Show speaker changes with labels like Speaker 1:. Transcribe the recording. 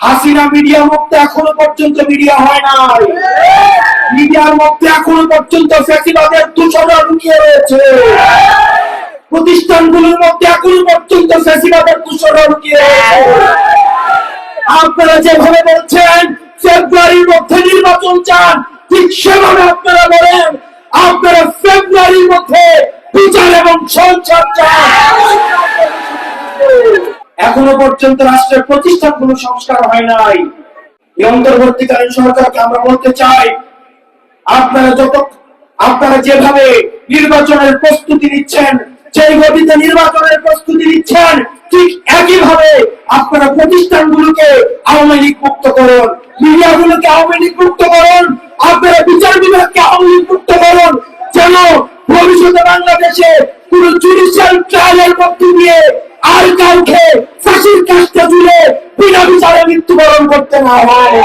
Speaker 1: Hasina media মুক্ত এখনও পর্যন্ত মিডিয়া হয় নাই। মিডিয়ার মধ্যে এখনও পর্যন্ত ফ্যাসিবাদের দূষণা ঢুকিয়ে রয়েছে। প্রতিষ্ঠানগুলোর মধ্যে এখনও পর্যন্ত ফ্যাসিবাদের দূষণা ঢুকিয়ে আপনারা যেভাবে বলছেন, ফেব্রুয়ারির মধ্যে নির্বাচন চান, ঠিক সেভাবে আপনারা বলেন, আপনারা ফেব্রুয়ারির মধ্যে বিচার এবং সংসার চান। এখনও পর্যন্ত রাষ্ট্রের প্রতিষ্ঠানগুলো সংস্কার হয় নাই। এই অন্তর্বর্তীকালীন সরকারকে আমরা বলতে চাই, আপনারা যত আপনারা যেভাবে নির্বাচনের প্রস্তুতি নিচ্ছেন সেই গতিতে নির্বাচনের প্রস্তুতি নিচ্ছেন, ঠিক একইভাবে আপনারা প্রতিষ্ঠানগুলোকে আওয়ামী লীগ মুক্ত করুন, মিডিয়াগুলোকে আওয়ামী লীগ মুক্ত করুন, আপনারা বিচার বিভাগকে আওয়ামী লীগ মুক্ত করুন, যেন ভবিষ্যতে বাংলাদেশে কোন জুডিশিয়াল ট্রায়ালের মধ্য দিয়ে আর কাউকে কাজটা দিলে বিনা বিচারে মৃত্যুবরণ করতে না হয়।